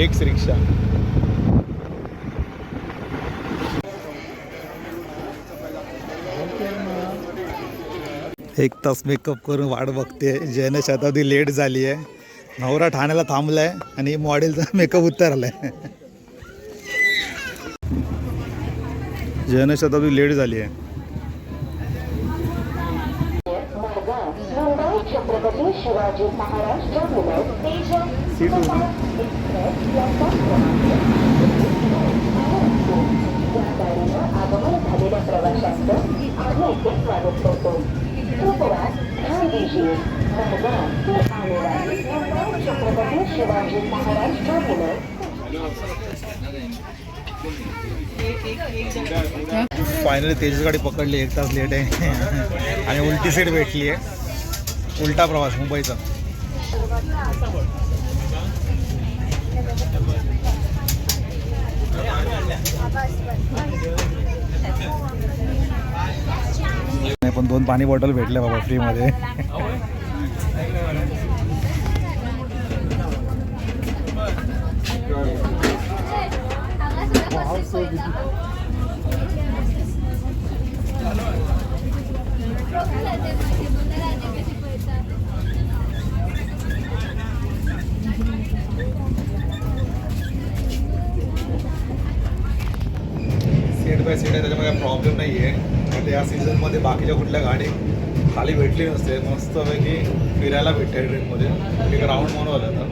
Fix रिक्षा. एक तास makeup करून वाट बघते. जयन शताब्दी लेट झाली आहे नवरा ठाण्याला थांबलाय आणि मॉडेलचा मेकअप उतरलाय. जयन शताब्दी लेट झाली आहे Chhatrapati Shivaji Maharaj terminus Tejas seat express या गाडीनं आगमन झालेल्या प्रवाशांचं आम्ही इथे स्वागत करतो. कृपया ध्यान छत्रपती शिवाजी महाराज टर्मिनस फायनली तेजस गाडी पकडली एक तास लेट आहे. आणि उलटी सीट भेटली आहे उलटा प्रवास मुंबईचा. नाही पण दोन पाणी बॉटल भेटल्या बाबा फ्रीमध्ये. सीट बाय सीट आहे त्याच्यामध्ये प्रॉब्लेम नाही आहे आता या सीझनमध्ये बाकीच्या कुठल्या गाडी खाली भेटली नसते मस्तपैकी फिरायला भेटते ट्रेनमध्ये. एक राऊंड म्हणून आलं तर